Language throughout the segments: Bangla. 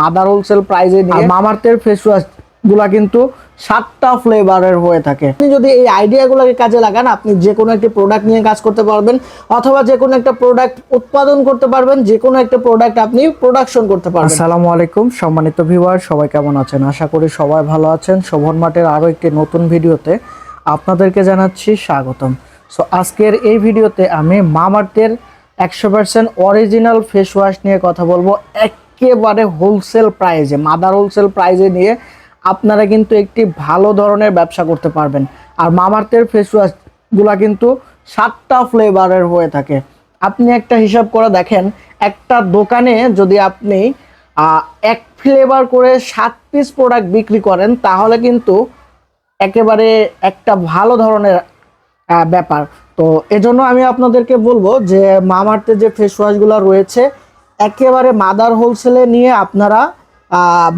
মাদার হোলসেল প্রাইজে নিয়ে মামার্থের ফেস ওয়াশগুলা কিন্তু সাতটা ফ্লেভারের হয়ে থাকে। আপনি যদি এই আইডিয়াগুলোকে কাজে লাগান আপনি যে কোনো একটি প্রোডাক্ট নিয়ে কাজ করতে পারবেন অথবা যে কোনো একটা প্রোডাক্ট উৎপাদন করতে পারবেন যে কোনো একটা প্রোডাক্ট আপনি প্রোডাকশন করতে পারবেন। আসসালামু আলাইকুম সম্মানিত ভিউয়ার সবাই কেমন আছেন? আশা করি সবাই ভালো আছেন। শোভন মাঠের আরও একটি নতুন ভিডিওতে আপনাদেরকে জানাচ্ছি স্বাগতম। সো আজকের এই ভিডিওতে আমি মামার্থের একশো পার্সেন্ট অরিজিনাল ফেস ওয়াশ নিয়ে কথা বলব। একেবারে হোলসেল প্রাইজে মাদার হোলসেল প্রাইজে নিয়ে আপনারা কিন্তু একটি ভালো ধরনের ব্যবসা করতে পারবেন। আর মামার্থের ফেস ওয়াশগুলা কিন্তু সাতটা ফ্লেভারের হয়ে থাকে। আপনি একটা হিসাব করে দেখেন, একটা দোকানে যদি আপনি এক ফ্লেভার করে সাত পিস প্রোডাক্ট বিক্রি করেন, তাহলে কিন্তু একেবারে একটা ভালো ধরনের ব্যাপার। তো এজন্য আমি আপনাদেরকে বলব যে মামার্থে যে ফেস ওয়াশগুলো রয়েছে একেবারে মাদার হোলসেলে নিয়ে আপনারা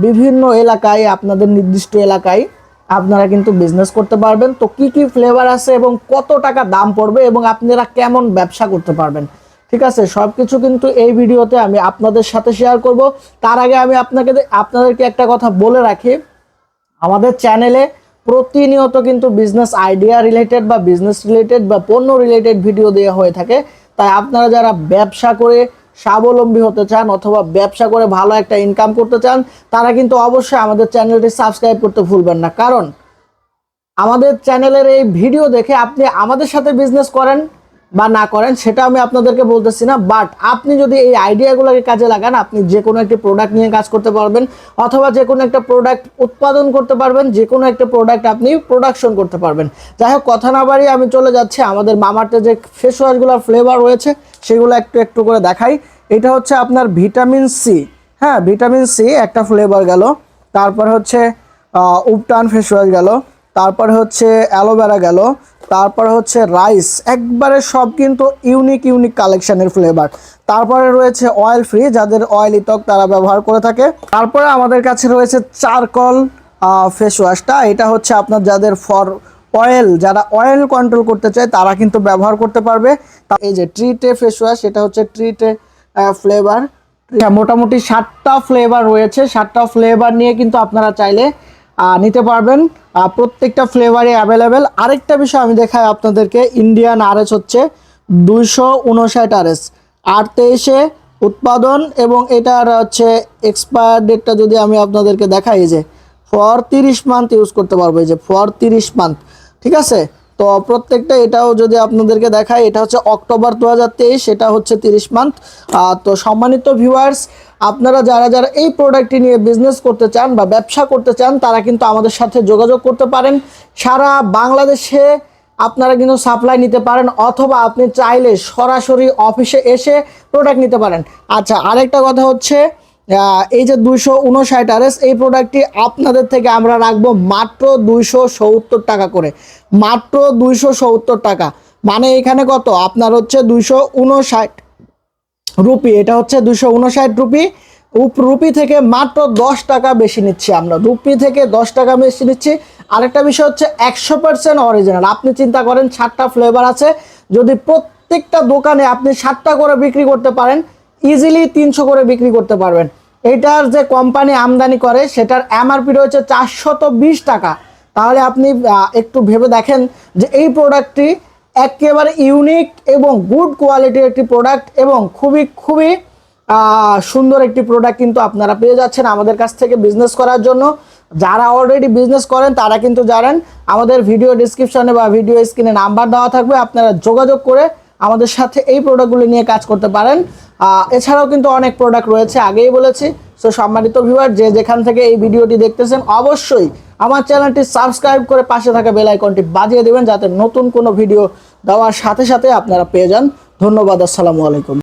বিভিন্ন এলাকায়, আপনাদের নির্দিষ্ট এলাকায় আপনারা কিন্তু বিজনেস করতে পারবেন। তো কি কি ফ্লেভার আছে এবং কত টাকা দাম পড়বে এবং আপনারা কেমন ব্যবসা করতে পারবেন? ঠিক আছে? সব কিছু কিন্তু এই ভিডিওতে আমি আপনাদের সাথে শেয়ার করব। তার আগে আমি আপনাকে আপনাদেরকে একটা কথা বলে রাখি। আমাদের চ্যানেলে প্রতিনিয়ত কিন্তু বিজনেস আইডিয়া রিলেটেড বা বিজনেস রিলেটেড বা পণ্য রিলেটেড ভিডিও দেওয়া হয়ে থাকে। তাই আপনারা যারা ব্যবসা করে স্বাবলম্বী হতে চান অথবা ব্যবসা করে ভালো একটা ইনকাম করতে চান, তারা কিন্তু অবশ্যই আমাদের চ্যানেলটি সাবস্ক্রাইব করতে ভুলবেন না। কারণ, আমাদের চ্যানেলের এই ভিডিও দেখে আপনি আমাদের সাথে বিজনেস করেন বা না করেন, সেটা আমি আপনাদেরকে বলতেছি না বাট আপনি যদি এই আইডিয়াগুলোকে কাজে লাগান, আপনি যে কোনো একটি প্রোডাক্ট নিয়ে কাজ করতে পারবেন, অথবা যে কোনো একটা প্রোডাক্ট উৎপাদন করতে পারবেন যে কোনো একটা প্রোডাক্ট আপনি প্রোডাকশন করতে পারবেন। যাই হোক, কথা না বাড়িয়ে আমি চলে যাচ্ছি, আমাদের মামার্টে যে ফেস ওয়াশগুলোর ফ্লেভার রয়েছে, সেগুলো একটু একটু করে দেখাই। এটা হচ্ছে আপনার ভিটামিন সি হ্যাঁ ভিটামিন সি একটা ফ্লেভার গেল, তারপর হচ্ছে উপটান ফেস ওয়াশ গেল, তারপর হচ্ছে অ্যালোভেরা গেল তারপরে হচ্ছে রাইস। একবারে সব কিন্তু ইউনিক ইউনিক কালেকশনের ফ্লেভার তারপরে রয়েছে অয়েল ফ্রি যাদের অয়েলি ত্বক তারা ব্যবহার করে থাকে। তারপরে আমাদের কাছে রয়েছে চারকল ফেস ওয়াশটা এটা হচ্ছে আপনার যাদের ফর অয়েল যারা অয়েল কন্ট্রোল করতে চায় তারা কিন্তু ব্যবহার করতে পারবে। এই যে ট্রিটে ফেস ওয়াশ এটা হচ্ছে ট্রিটে ফ্লেভার হ্যাঁ, মোটামুটি সাতটা ফ্লেভার রয়েছে। সাতটা ফ্লেভার নিয়ে কিন্তু আপনারা চাইলে নিতে পারবেন। প্রত্যেকটা ফ্লেভারে অ্যাভেলেবেল আরেকটা বিষয় আমি দেখাই আপনাদেরকে ইন্ডিয়ান আরএস হচ্ছে দুইশো উনষাট আরএস আর তেইশে উৎপাদন এবং এটার হচ্ছে এক্সপায়ার ডেটটা যদি আমি আপনাদেরকে দেখাই যে ফর তিরিশ মান্থ ইউজ করতে পারব, এই যে ফর তিরিশ মান্থ ঠিক আছে? তো প্রত্যেকটা এটাও যদি আপনাদেরকে দেখায় এটা হচ্ছে অক্টোবর দু হাজার তেইশ, এটা হচ্ছে তিরিশ মান্থ তো সম্মানিত ভিউয়ার্স আপনারা যারা যারা এই প্রোডাক্টটি নিয়ে বিজনেস করতে চান বা ব্যবসা করতে চান, তারা কিন্তু আমাদের সাথে যোগাযোগ করতে পারেন। সারা বাংলাদেশে আপনারা কিন্তু সাপ্লাই নিতে পারেন, অথবা আপনি চাইলে সরাসরি অফিসে এসে প্রোডাক্ট নিতে পারেন। আচ্ছা আরেকটা কথা হচ্ছে এই যে দুইশো উনষাট আরএস এই প্রোডাক্টটি আপনাদের থেকে আমরা রাখব মাত্র দুইশো সত্তর টাকা করে। মাত্র দুইশো সত্তর টাকা। মানে এখানে কত? আপনার হচ্ছে দুইশো উনষাট রুপি। এটা হচ্ছে দুশো উনষাট রুপি। রুপি থেকে মাত্র দশ টাকা বেশি নিচ্ছি আমরা। রুপি থেকে দশ টাকা বেশি নিচ্ছি। আরেকটা বিষয় হচ্ছে একশো পার্সেন্ট অরিজিনাল আপনি চিন্তা করেন, সাতটা ফ্লেভার আছে। যদি প্রত্যেকটা দোকানে আপনি সাতটা করে বিক্রি করতে পারেন ইজিলি তিনশো করে বিক্রি করতে পারবেন। এটার যে কোম্পানি আমদানি করে, সেটার এমআরপি রয়েছে চারশত বিশ টাকা। তাহলে আপনি একটু ভেবে দেখেন যে এই প্রোডাক্টটি একেবারে ইউনিক এবং গুড কোয়ালিটির একটি প্রোডাক্ট এবং খুবই খুবই সুন্দর একটি প্রোডাক্ট কিন্তু আপনারা পেয়ে যাচ্ছেন আমাদের কাছ থেকে বিজনেস করার জন্য। যারা অলরেডি বিজনেস করেন, তারা কিন্তু জানেন, আমাদের ভিডিও ডিসক্রিপশনে বা ভিডিও স্ক্রিনে নাম্বার দেওয়া থাকবে। আপনারা যোগাযোগ করে আমাদের সাথে এই প্রোডাক্টগুলি নিয়ে কাজ করতে পারেন। এছাড়াও কিন্তু অনেক প্রোডাক্ট রয়েছে, আগেই বলেছি। সো সম্মানিত ভিউয়ার যে যেখান থেকে এই ভিডিওটি দেখতেছেন, অবশ্যই আমার চ্যানেলটি সাবস্ক্রাইব করে পাশে থাকা বেল আইকনটি বাজিয়ে দেবেন, যাতে নতুন কোনো ভিডিও দেওয়ার সাথে সাথে আপনারা পেয়ে যান। ধন্যবাদ, আসসালামু আলাইকুম।